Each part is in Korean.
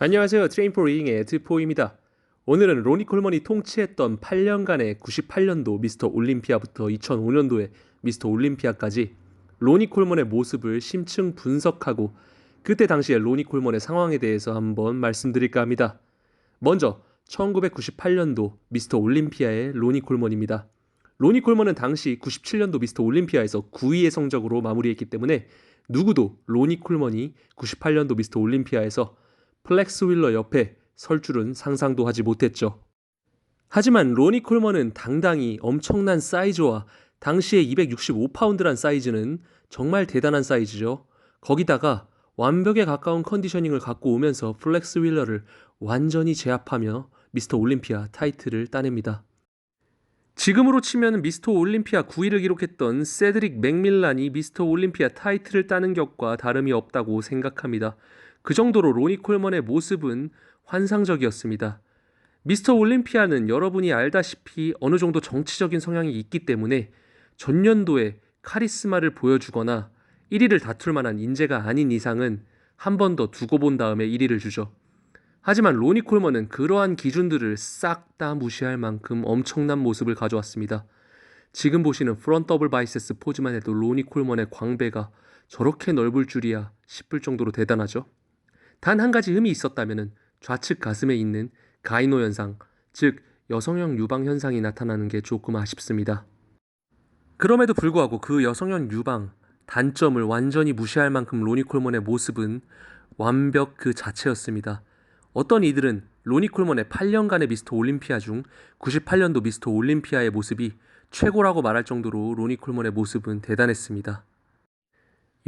안녕하세요. 트레인 포 리딩의 트포입니다. 오늘은 로니 콜먼이 통치했던 8년간의 98년도 미스터 올림피아부터 2005년도의 미스터 올림피아까지 로니 콜먼의 모습을 심층 분석하고 그때 당시의 로니 콜먼의 상황에 대해서 한번 말씀드릴까 합니다. 먼저 1998년도 미스터 올림피아의 로니 콜먼입니다. 로니 콜먼은 당시 97년도 미스터 올림피아에서 9위의 성적으로 마무리했기 때문에 누구도 로니 콜먼이 98년도 미스터 올림피아에서 플렉스 윌러 옆에 설 줄은 상상도 하지 못했죠. 하지만 로니 콜먼은 당당히 엄청난 사이즈와 당시에 265파운드란 사이즈는 정말 대단한 사이즈죠. 거기다가 완벽에 가까운 컨디셔닝을 갖고 오면서 플렉스 윌러를 완전히 제압하며 미스터 올림피아 타이틀을 따냅니다. 지금으로 치면 미스터 올림피아 9위를 기록했던 세드릭 맥밀란이 미스터 올림피아 타이틀을 따는 격과 다름이 없다고 생각합니다. 그 정도로 로니 콜먼의 모습은 환상적이었습니다. 미스터 올림피아는 여러분이 알다시피 어느 정도 정치적인 성향이 있기 때문에 전년도에 카리스마를 보여주거나 1위를 다툴 만한 인재가 아닌 이상은 한 번 더 두고 본 다음에 1위를 주죠. 하지만 로니 콜먼은 그러한 기준들을 싹 다 무시할 만큼 엄청난 모습을 가져왔습니다. 지금 보시는 프런트 더블 바이세스 포즈만 해도 로니 콜먼의 광배가 저렇게 넓을 줄이야 싶을 정도로 대단하죠. 단 한 가지 흠이 있었다면 좌측 가슴에 있는 가이노 현상, 즉 여성형 유방 현상이 나타나는 게 조금 아쉽습니다. 그럼에도 불구하고 그 여성형 유방 단점을 완전히 무시할 만큼 로니 콜먼의 모습은 완벽 그 자체였습니다. 어떤 이들은 로니 콜먼의 8년간의 미스터 올림피아 중 98년도 미스터 올림피아의 모습이 최고라고 말할 정도로 로니 콜먼의 모습은 대단했습니다.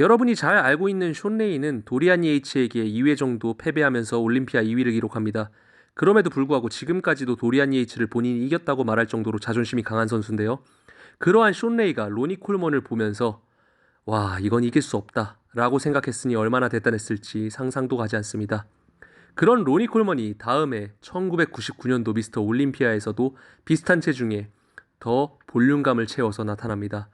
여러분이 잘 알고 있는 숀 레이는 도리안 예이츠에게 2회 정도 패배하면서 올림피아 2위를 기록합니다. 그럼에도 불구하고 지금까지도 도리안 예이츠를 본인이 이겼다고 말할 정도로 자존심이 강한 선수인데요. 그러한 숀 레이가 로니 콜먼을 보면서 와 이건 이길 수 없다 라고 생각했으니 얼마나 대단했을지 상상도 가지 않습니다. 그런 로니 콜먼이 다음에 1999년도 미스터 올림피아에서도 비슷한 체중에 더 볼륨감을 채워서 나타납니다.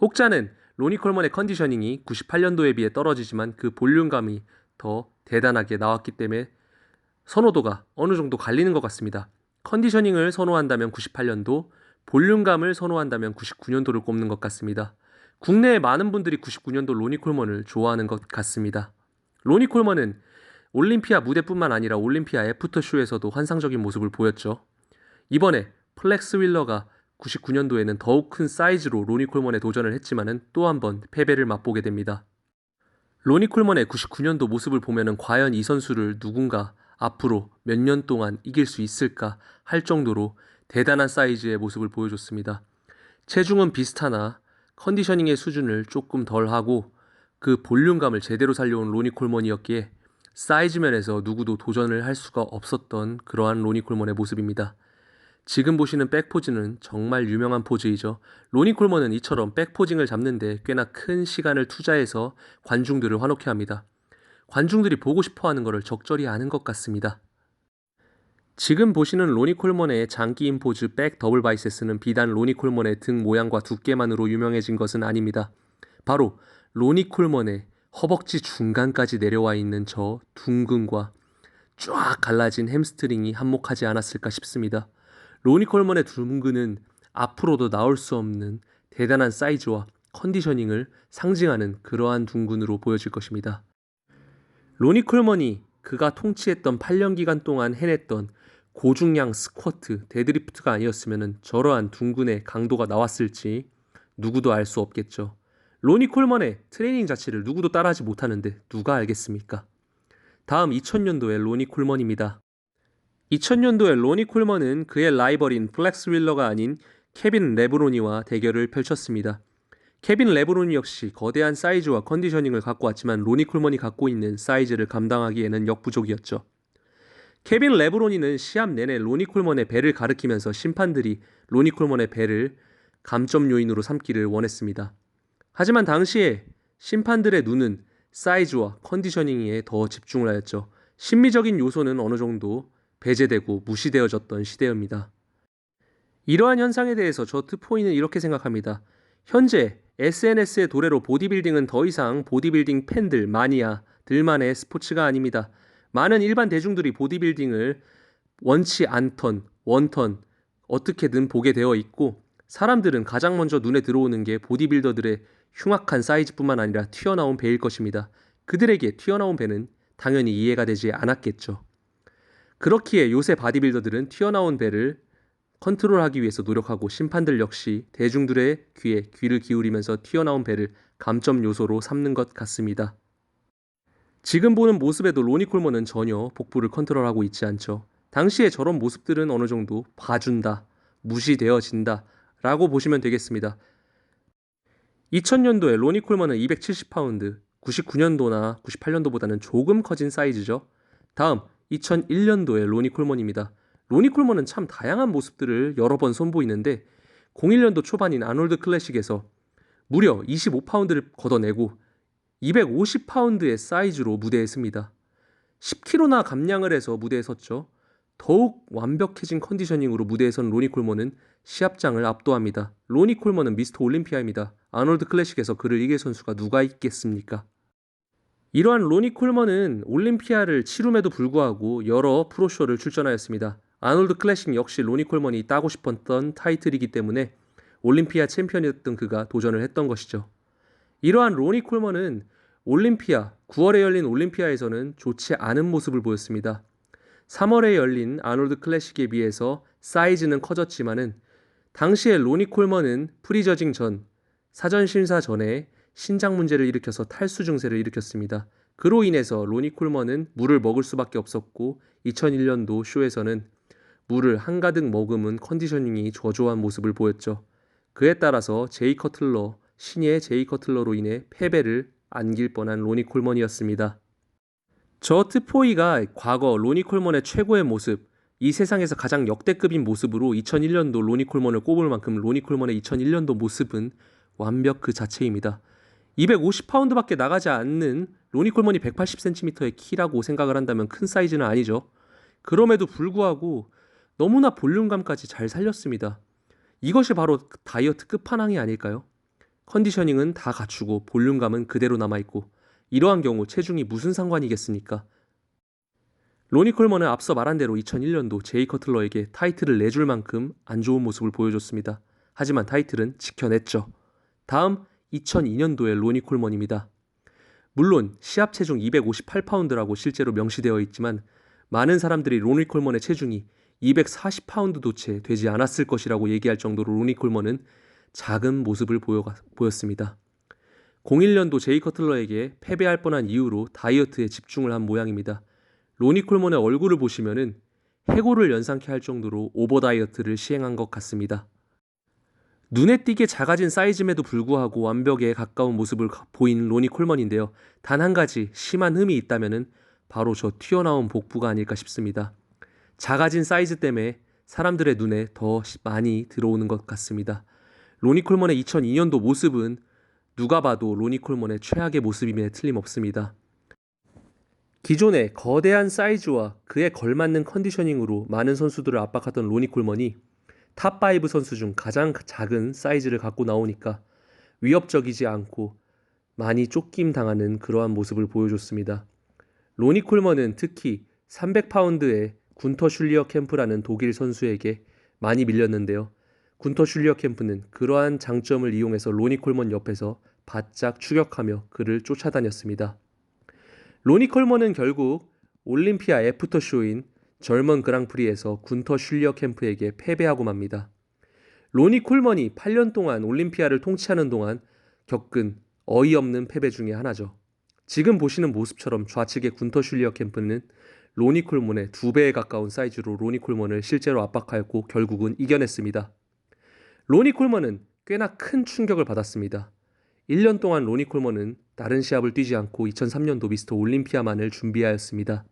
혹자는 로니 콜먼의 컨디셔닝이 98년도에 비해 떨어지지만 그 볼륨감이 더 대단하게 나왔기 때문에 선호도가 어느 정도 갈리는 것 같습니다. 컨디셔닝을 선호한다면 98년도, 볼륨감을 선호한다면 99년도를 꼽는 것 같습니다. 국내에 많은 분들이 99년도 로니 콜먼을 좋아하는 것 같습니다. 로니 콜먼은 올림피아 무대뿐만 아니라 올림피아 애프터쇼에서도 환상적인 모습을 보였죠. 이번에 플렉스 윌러가 99년도에는 더욱 큰 사이즈로 로니 콜먼에 도전을 했지만은 또 한 번 패배를 맛보게 됩니다. 로니 콜먼의 99년도 모습을 보면은 과연 이 선수를 누군가 앞으로 몇 년 동안 이길 수 있을까 할 정도로 대단한 사이즈의 모습을 보여줬습니다. 체중은 비슷하나 컨디셔닝의 수준을 조금 덜 하고 그 볼륨감을 제대로 살려온 로니 콜먼이었기에 사이즈 면에서 누구도 도전을 할 수가 없었던 그러한 로니 콜먼의 모습입니다. 지금 보시는 백포즈는 정말 유명한 포즈이죠. 로니 콜먼은 이처럼 백포징을 잡는데 꽤나 큰 시간을 투자해서 관중들을 환호케 합니다. 관중들이 보고 싶어 하는 것을 적절히 아는 것 같습니다. 지금 보시는 로니 콜먼의 장기인 포즈 백 더블 바이세스는 비단 로니 콜먼의 등 모양과 두께만으로 유명해진 것은 아닙니다. 바로 로니 콜먼의 허벅지 중간까지 내려와 있는 저 둥근과 쫙 갈라진 햄스트링이 한몫하지 않았을까 싶습니다. 로니 콜먼의 둥근은 앞으로도 나올 수 없는 대단한 사이즈와 컨디셔닝을 상징하는 그러한 둥근으로 보여질 것입니다. 로니 콜먼이 그가 통치했던 8년 기간 동안 해냈던 고중량 스쿼트, 데드리프트가 아니었으면 저러한 둥근의 강도가 나왔을지 누구도 알 수 없겠죠. 로니 콜먼의 트레이닝 자체를 누구도 따라하지 못하는데 누가 알겠습니까? 다음 2000년도의 로니 콜먼입니다. 2000년도에 로니 콜먼은 그의 라이벌인 플렉스 윌러가 아닌 케빈 레브로니와 대결을 펼쳤습니다. 케빈 레브로니 역시 거대한 사이즈와 컨디셔닝을 갖고 왔지만 로니 콜먼이 갖고 있는 사이즈를 감당하기에는 역부족이었죠. 케빈 레브로니는 시합 내내 로니 콜먼의 배를 가리키면서 심판들이 로니 콜먼의 배를 감점 요인으로 삼기를 원했습니다. 하지만 당시에 심판들의 눈은 사이즈와 컨디셔닝에 더 집중을 하였죠. 심미적인 요소는 어느 정도 배제되고 무시되어졌던 시대입니다. 이러한 현상에 대해서 저 트포이는 이렇게 생각합니다. 현재 SNS의 도래로 보디빌딩은 더 이상 보디빌딩 팬들, 마니아들만의 스포츠가 아닙니다. 많은 일반 대중들이 보디빌딩을 원치 않던 원턴 어떻게든 보게 되어 있고 사람들은 가장 먼저 눈에 들어오는 게 보디빌더들의 흉악한 사이즈뿐만 아니라 튀어나온 배일 것입니다. 그들에게 튀어나온 배는 당연히 이해가 되지 않았겠죠. 그렇기에 요새 바디빌더들은 튀어나온 배를 컨트롤하기 위해서 노력하고 심판들 역시 대중들의 귀에 귀를 기울이면서 튀어나온 배를 감점 요소로 삼는 것 같습니다. 지금 보는 모습에도 로니 콜먼은 전혀 복부를 컨트롤하고 있지 않죠. 당시에 저런 모습들은 어느 정도 봐준다, 무시되어진다 라고 보시면 되겠습니다. 2000년도에 로니 콜먼은 270파운드, 99년도나 98년도보다는 조금 커진 사이즈죠. 다음 2001년도에 로니 콜먼입니다. 로니 콜먼은 참 다양한 모습들을 여러 번 선보이는데 01년도 초반인 아놀드 클래식에서 무려 25파운드를 걷어내고 250파운드의 사이즈로 무대에 습니다. 10kg나 감량을 해서 무대에 섰죠. 더욱 완벽해진 컨디셔닝으로 무대에 선 로니 콜먼은 시합장을 압도합니다. 로니 콜먼은 미스터 올림피아입니다. 아놀드 클래식에서 그를 이길 선수가 누가 있겠습니까? 이러한 로니 콜먼은 올림피아를 치rum에도 불구하고 여러 프로쇼를 출전하였습니다. 아놀드 클래식 역시 로니 콜먼이 따고 싶었던 타이틀이기 때문에 올림피아 챔피언이었던 그가 도전을 했던 것이죠. 이러한 로니 콜먼은 올림피아, 9월에 열린 올림피아에서는 좋지 않은 모습을 보였습니다. 3월에 열린 아놀드 클래식에 비해서 사이즈는 커졌지만은 당시에 로니 콜먼은 프리저징 전, 사전 심사 전에 신장 문제를 일으켜서 탈수 증세를 일으켰습니다. 그로 인해서 로니 콜먼은 물을 먹을 수밖에 없었고 2001년도 쇼에서는 물을 한가득 머금은 컨디셔닝이 저조한 모습을 보였죠. 그에 따라서 제이 커틀러, 신예 제이 커틀러로 인해 패배를 안길 뻔한 로니 콜먼이었습니다. 저 트포이가 과거 로니 콜먼의 최고의 모습, 이 세상에서 가장 역대급인 모습으로 2001년도 로니 콜먼을 꼽을 만큼 로니 콜먼의 2001년도 모습은 완벽 그 자체입니다. 250파운드밖에 나가지 않는 로니 콜먼이 180cm의 키라고 생각을 한다면 큰 사이즈는 아니죠. 그럼에도 불구하고 너무나 볼륨감까지 잘 살렸습니다. 이것이 바로 다이어트 끝판왕이 아닐까요? 컨디셔닝은 다 갖추고 볼륨감은 그대로 남아있고 이러한 경우 체중이 무슨 상관이겠습니까? 로니 콜먼은 앞서 말한 대로 2001년도 제이 커틀러에게 타이틀을 내줄 만큼 안 좋은 모습을 보여줬습니다. 하지만 타이틀은 지켜냈죠. 다음 2002년도의 로니 콜먼입니다. 물론 시합 체중 258파운드라고 실제로 명시되어 있지만 많은 사람들이 로니 콜먼의 체중이 240파운드도 채 되지 않았을 것이라고 얘기할 정도로 로니 콜먼은 작은 모습을 보여, 보였습니다. 01년도 제이 커틀러에게 패배할 뻔한 이유로 다이어트에 집중을 한 모양입니다. 로니 콜먼의 얼굴을 보시면은 해골을 연상케 할 정도로 오버 다이어트를 시행한 것 같습니다. 눈에 띄게 작아진 사이즈임에도 불구하고 완벽에 가까운 모습을 보인 로니 콜먼인데요. 단 한 가지 심한 흠이 있다면은 바로 저 튀어나온 복부가 아닐까 싶습니다. 작아진 사이즈 때문에 사람들의 눈에 더 많이 들어오는 것 같습니다. 로니 콜먼의 2002년도 모습은 누가 봐도 로니 콜먼의 최악의 모습임에 틀림없습니다. 기존의 거대한 사이즈와 그에 걸맞는 컨디셔닝으로 많은 선수들을 압박하던 로니 콜먼이 탑5 선수 중 가장 작은 사이즈를 갖고 나오니까 위협적이지 않고 많이 쫓김 당하는 그러한 모습을 보여줬습니다. 로니 콜먼은 특히 300파운드의 군터 슐리어 캠프라는 독일 선수에게 많이 밀렸는데요. 군터 슐리어 캠프는 그러한 장점을 이용해서 로니 콜먼 옆에서 바짝 추격하며 그를 쫓아다녔습니다. 로니 콜먼은 결국 올림피아 애프터쇼인 젊은 그랑프리에서 군터 슐리어 캠프에게 패배하고 맙니다. 로니 콜먼이 8년 동안 올림피아를 통치하는 동안 겪은 어이없는 패배 중의 하나죠. 지금 보시는 모습처럼 좌측의 군터 슐리어 캠프는 로니 콜먼의 두 배에 가까운 사이즈로 로니 콜먼을 실제로 압박하였고 결국은 이겨냈습니다. 로니 콜먼은 꽤나 큰 충격을 받았습니다. 1년 동안 로니 콜먼은 다른 시합을 뛰지 않고 2003년도 미스터 올림피아만을 준비하였습니다.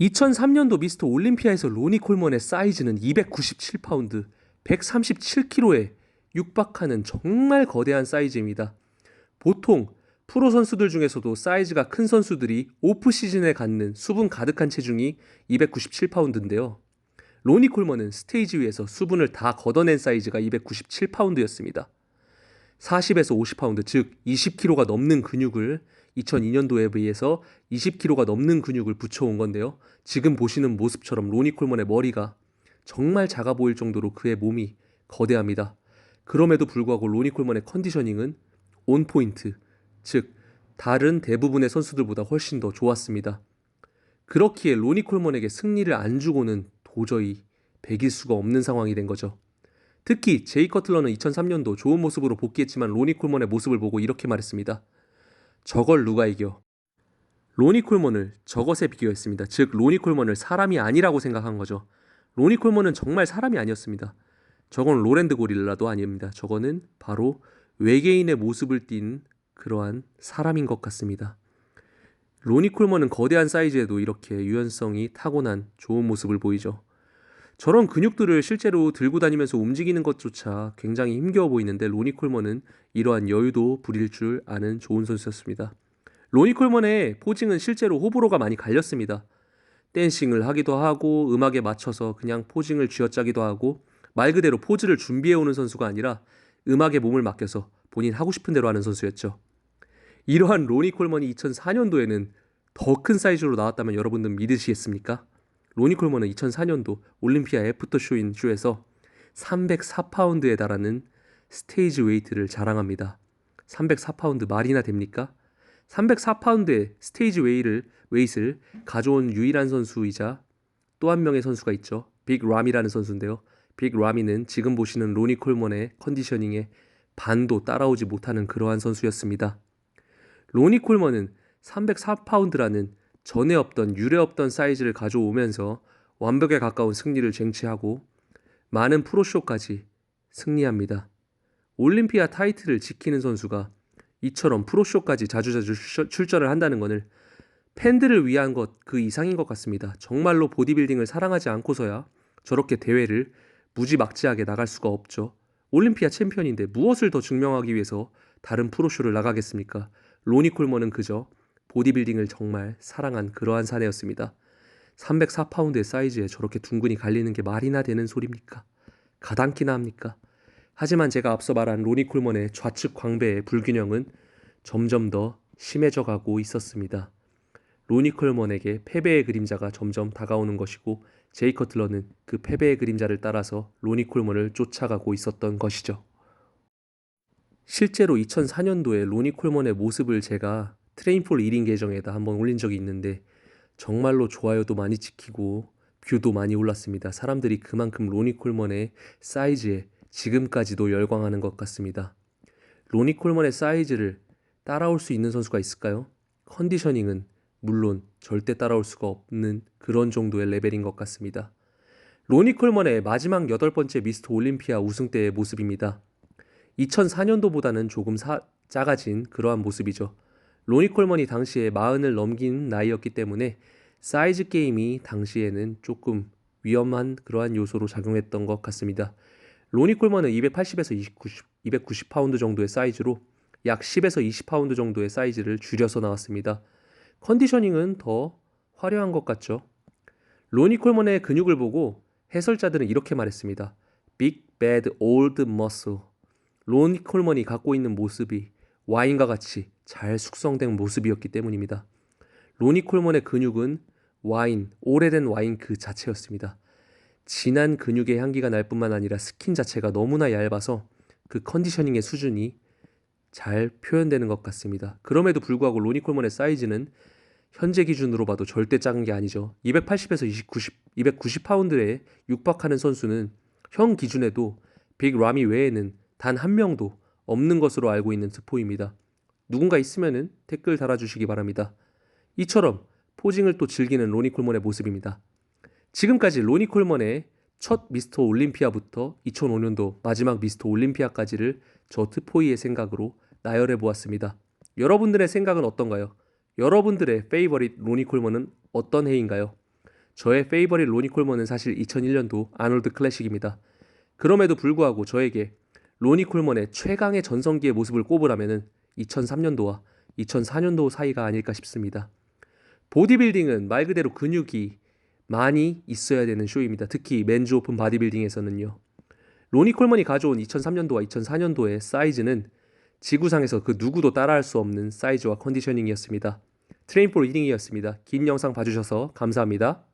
2003년도 미스터 올림피아에서 로니 콜먼의 사이즈는 297파운드, 137kg에 육박하는 정말 거대한 사이즈입니다. 보통 프로 선수들 중에서도 사이즈가 큰 선수들이 오프 시즌에 갖는 수분 가득한 체중이 297파운드인데요. 로니 콜먼은 스테이지 위에서 수분을 다 걷어낸 사이즈가 297파운드였습니다. 40에서 50파운드, 즉 20kg가 넘는 근육을 2002년도에 비해서 20kg가 넘는 근육을 붙여온 건데요. 지금 보시는 모습처럼 로니 콜먼의 머리가 정말 작아 보일 정도로 그의 몸이 거대합니다. 그럼에도 불구하고 로니 콜먼의 컨디셔닝은 온 포인트, 즉 다른 대부분의 선수들보다 훨씬 더 좋았습니다. 그렇기에 로니 콜먼에게 승리를 안 주고는 도저히 배길 수가 없는 상황이 된 거죠. 특히 제이 커틀러는 2003년도 좋은 모습으로 복귀했지만 로니 콜먼의 모습을 보고 이렇게 말했습니다. 저걸 누가 이겨? 로니 콜먼을 저것에 비교했습니다. 즉 로니 콜먼을 사람이 아니라고 생각한 거죠. 로니 콜먼은 정말 사람이 아니었습니다. 저건 로랜드 고릴라도 아닙니다. 저거는 바로 외계인의 모습을 띤 그러한 사람인 것 같습니다. 로니 콜먼은 거대한 사이즈에도 이렇게 유연성이 타고난 좋은 모습을 보이죠. 저런 근육들을 실제로 들고 다니면서 움직이는 것조차 굉장히 힘겨워 보이는데 로니 콜먼은 이러한 여유도 부릴 줄 아는 좋은 선수였습니다. 로니 콜먼의 포징은 실제로 호불호가 많이 갈렸습니다. 댄싱을 하기도 하고 음악에 맞춰서 그냥 포징을 쥐어짜기도 하고 말 그대로 포즈를 준비해 오는 선수가 아니라 음악에 몸을 맡겨서 본인 하고 싶은 대로 하는 선수였죠. 이러한 로니 콜먼이 2004년도에는 더 큰 사이즈로 나왔다면 여러분들 믿으시겠습니까? 로니 콜먼은 2004년도 올림피아 애프터쇼인 쇼에서 304파운드에 달하는 스테이지 웨이트를 자랑합니다. 304파운드 말이나 됩니까? 304파운드의 스테이지 웨이를, 웨이트를 가져온 유일한 선수이자 또 한 명의 선수가 있죠. 빅 람이라는 선수인데요. 빅 라미는 지금 보시는 로니 콜먼의 컨디셔닝에 반도 따라오지 못하는 그러한 선수였습니다. 로니 콜먼은 304파운드라는 전에 없던 유례 없던 사이즈를 가져오면서 완벽에 가까운 승리를 쟁취하고 많은 프로쇼까지 승리합니다. 올림피아 타이틀을 지키는 선수가 이처럼 프로쇼까지 자주자주 출- 출전을 한다는 것을 팬들을 위한 것 그 이상인 것 같습니다. 정말로 보디빌딩을 사랑하지 않고서야 저렇게 대회를 무지막지하게 나갈 수가 없죠. 올림피아 챔피언인데 무엇을 더 증명하기 위해서 다른 프로쇼를 나가겠습니까? 로니 콜먼은 그저 보디빌딩을 정말 사랑한 그러한 사내였습니다. 304파운드의 사이즈에 저렇게 둥근이 갈리는 게 말이나 되는 소리입니까? 가당키나 합니까? 하지만 제가 앞서 말한 로니 콜먼의 좌측 광배의 불균형은 점점 더 심해져 가고 있었습니다. 로니 콜먼에게 패배의 그림자가 점점 다가오는 것이고 제이 커틀러는 그 패배의 그림자를 따라서 로니 콜먼을 쫓아가고 있었던 것이죠. 실제로 2004년도에 로니 콜먼의 모습을 제가 트레인폴 1인 계정에다 한번 올린 적이 있는데 정말로 좋아요도 많이 찍히고 뷰도 많이 올랐습니다. 사람들이 그만큼 로니 콜먼의 사이즈에 지금까지도 열광하는 것 같습니다. 로니 콜먼의 사이즈를 따라올 수 있는 선수가 있을까요? 컨디셔닝은 물론 절대 따라올 수가 없는 그런 정도의 레벨인 것 같습니다. 로니 콜먼의 마지막 여덟 번째 미스터 올림피아 우승 때의 모습입니다. 2004년도보다는 조금 사- 작아진 그러한 모습이죠. 로니 콜먼이 당시에 마흔을 넘긴 나이였기 때문에 사이즈 게임이 당시에는 조금 위험한 그러한 요소로 작용했던 것 같습니다. 로니 콜먼은 280에서 290, 290파운드 정도의 사이즈로 약 10에서 20파운드 정도의 사이즈를 줄여서 나왔습니다. 컨디셔닝은 더 화려한 것 같죠. 로니 콜먼의 근육을 보고 해설자들은 이렇게 말했습니다. Big Bad Old Muscle. 로니 콜먼이 갖고 있는 모습이 와인과 같이 잘 숙성된 모습이었기 때문입니다. 로니 콜먼의 근육은 와인, 오래된 와인 그 자체였습니다. 진한 근육의 향기가 날 뿐만 아니라 스킨 자체가 너무나 얇아서 그 컨디셔닝의 수준이 잘 표현되는 것 같습니다. 그럼에도 불구하고 로니 콜먼의 사이즈는 현재 기준으로 봐도 절대 작은 게 아니죠. 280에서 290, 290파운드에 육박하는 선수는 형 기준에도 빅 라미 외에는 단 한 명도 없는 것으로 알고 있는 스포입니다. 누군가 있으면은 댓글 달아주시기 바랍니다. 이처럼 포징을 또 즐기는 로니 콜먼의 모습입니다. 지금까지 로니 콜먼의 첫 미스터 올림피아부터 2005년도 마지막 미스터 올림피아까지를 저 트포이의 생각으로 나열해 보았습니다. 여러분들의 생각은 어떤가요? 여러분들의 페이버릿 로니 콜먼은 어떤 해인가요? 저의 페이버릿 로니 콜먼은 사실 2001년도 아놀드 클래식입니다. 그럼에도 불구하고 저에게 로니 콜먼의 최강의 전성기의 모습을 꼽으라면은 2003년도와 2004년도 사이가 아닐까 싶습니다. 보디빌딩은 말 그대로 근육이 많이 있어야 되는 쇼입니다. 특히 맨즈 오픈 바디빌딩에서는요. 로니 콜먼이 가져온 2003년도와 2004년도의 사이즈는 지구상에서 그 누구도 따라할 수 없는 사이즈와 컨디셔닝이었습니다. 트레인볼 1등이었습니다. 긴 영상 봐주셔서 감사합니다.